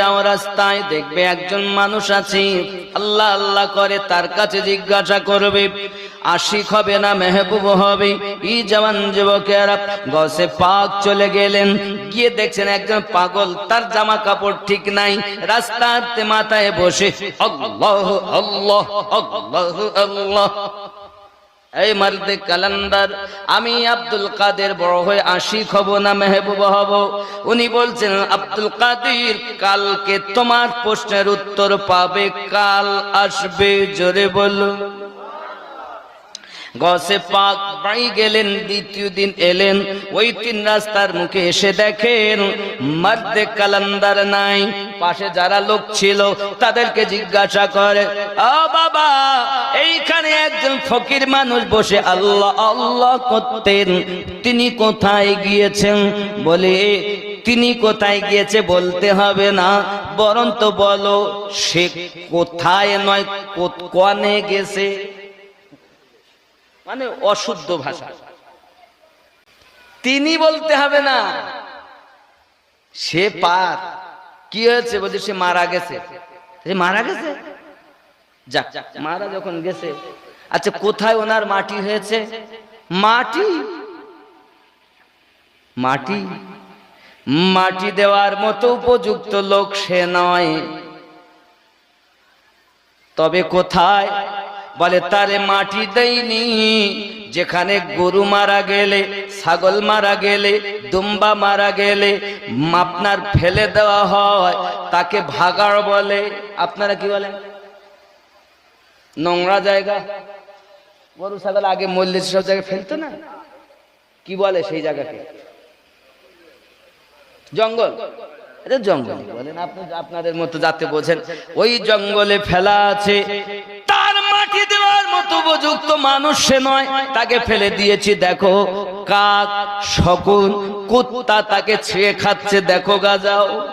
যাও রাস্তায়, দেখবে একজন মানুষ আছে। আল্লাহ আল্লাহ করে তার কাছে জিজ্ঞাসা করবে, আশিক হবে না মেহবুব হবে? ই জওয়ান যুবকেরা, গসে পাক চলে গেলেন। গিয়ে দেখছেন একজন পাগল, তার জামা কাপড় ঠিক নাই। রাস্তাতে মাথায় বসে, আল্লাহ আল্লাহ আল্লাহ আল্লাহ। এই মারদে কালান্দার, আমি আব্দুল কাদের বড় হয়ে আশিক হব না মেহবুব হব? উনি বলছেন, আব্দুল কাদের, কালকে তোমার প্রশ্নের উত্তর পাবে, কাল আসবে, জোরে বলো। গসে পাক বাড়ি গেলেন, দ্বিতীয় দিন এলেন, ওই তিন রাস্তার মুখে এসে দেখেন, মার্দে কালান্দার নাই, পাশে যারা লোক ছিল, তাদেরকে জিজ্ঞাসা করে, ও বাবা এইখানে একজন ফকির মানুষ বসে, আল্লাহ আল্লাহ করতেন, তিনি কোথায় গিয়েছেন? বলে, তিনি কোথায় গিয়েছে বলতে হবে না, বরং তো বলো, সে কোথায় নয় কনে গেছে? মানে অশুদ্ধ ভাষা। তিনি বলতে হবে না, সে পার, কি হয়েছে? বলছে, সে মারা গেছে। মারা গেছে? যাক, মারা যখন গেছে আচ্ছা কোথায় ওনার মাটি হয়েছে? মাটি? মাটি? মাটি দেওয়ার মতো উপযুক্ত লোক সে নয়। তবে কোথায়? বলে, তারে মাটি দেয়নি যেখানে গরু মারা গেলে, ছাগল মারা গেলে, দুম্বা মারা গেলে আপনার ফেলে দেওয়া হয়, তাকে ভাগাড় বলে। আপনারা কি বলেন? নোংরা জায়গা। গরু, ছাগল আগে মরলে সব জায়গায় ফেলতো না? কি বলে সেই জায়গাকে? জঙ্গল। এটা জঙ্গল। বলেন আপনি, আপনাদের মতো যাতে বোঝেন। ওই জঙ্গলে ফেলা আছে। তার মাটি দেওয়ার মতো উপযুক্ত মানুষ সে নয়। তাকে ফেলে দিয়েছি, দেখো। কাক, শকুন, কুত্তা তাকে ছেয়ে খাচ্ছে, দেখো গাজাও।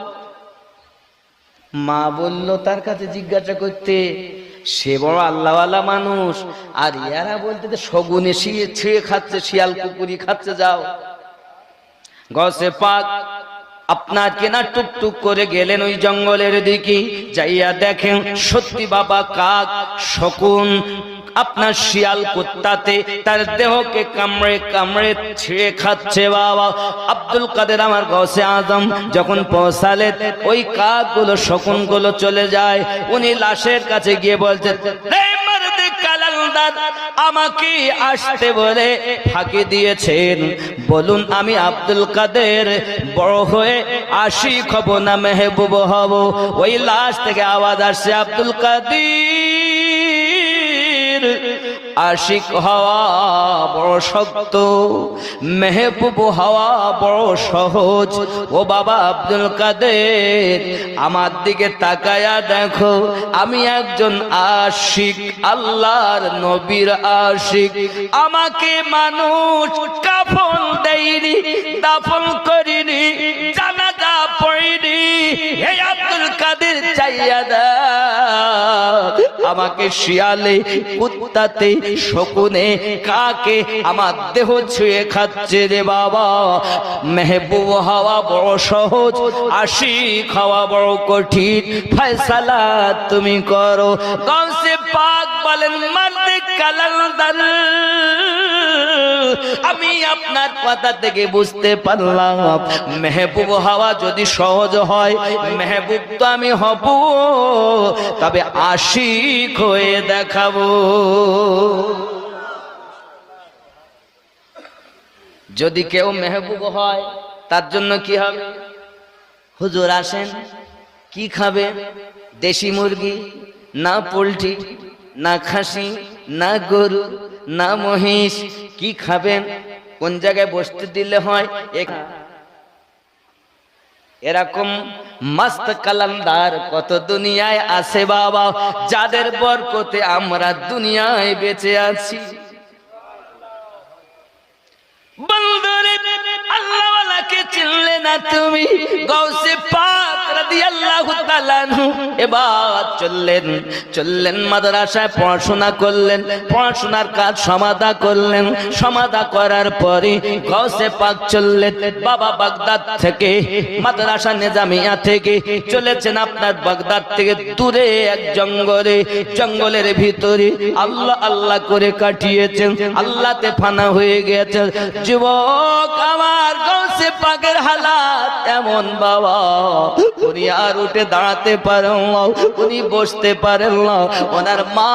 মা বলল, তার কাছে জিজ্ঞাসা করতে সে বড় আল্লাহওয়ালা মানুষ। আর ইয়ারা বলতে শগুনে শিয়ে ছিঁড়ে খাচ্ছে, শিয়াল কুকুরি খাচ্ছে, যাও। গসে পাক, আপনার কেনা টুকটুক করে গেলেন ওই জঙ্গলের দিকে, যাইয়া দেখেন, সত্যি বাবা কাক, শকুন আপনার শিয়াল কুত্তাতে তার দেহকে কামড়ে কামড়ে ছিঁড়ে খাচ্ছে বাবা আব্দুল কাদের আমার গসে আজম যখন পৌঁছালেন ওই কাকগুলো শকুনগুলো চলে যায় উনি লাশের কাছে গিয়ে বলছেন "এই মারদে কালান্দার, আমাকে আসতে বলে ফাঁকি দিয়েছেন বলুন আমি আব্দুল কাদের বড় হয়ে আশি খব না মেহবুব হব ওই লাশ থেকে আওয়াজ আসছে আব্দুল কাদের আশিক হওয়া বড় শক্ত, মেহবুব হওয়া বড় সহজ। ও বাবা আব্দুল কাদের, আমার দিকে তাকায়া দেখো, আমি একজন আশিক, আল্লাহর নবীর আশিক। আমাকে মানুষ কাফন দেয়নি, দাফন করিনি কাদের চাইয়া আমাকে শিয়ালে, কুত্তাতে, শকুনে, কাকে আমার দেহ ছুঁয়ে খাচ্ছে রে বাবা। মেহবুব হওয়া বড় সহজ আশি খাওয়া বড় কঠিন। ফয়সালা তুমি করো। গৌসে পাক বলেন মারতে কালান্দার আমি আপনার কথা থেকে বুঝতে পারলাম। মেহবুব হওয়া যদি সহজ হয়, মেহবুব তো আমি হব। তবে আশিক হয়ে দেখাবো। যদি কেউ মেহবুব হয়, তার জন্য কি হবে? হুজুর আসেন, কি খাবে? দেশি মুরগি, না পোলট্রি, না খাসি, না গরু, না মহিষ কি খাবেন? কোন জায়গায় বসতে দিলে হয়? এরকম মস্ত কালান্দার কত দুনিয়ায় আছে বাবা, যাদের বরকতে আমরা দুনিয়ায় বেঁচে আছি। বন্দরে আল্লাহওয়ালাকে চিনলে না তুমি? গৌসে থেকে চলেছেন আপনার বাগদাদ থেকে দূরে এক জঙ্গলে। জঙ্গলের ভিতরে আল্লাহ আল্লাহ করে কাটিয়েছেন। আল্লাহতে ফানা হয়ে গেছে। যুবক আমার গৌসে পাকের হালাত এমন বাবা। উনি আর উঠে দাঁড়াতে পারেন উনি বসতে পারেন না। ওনার মা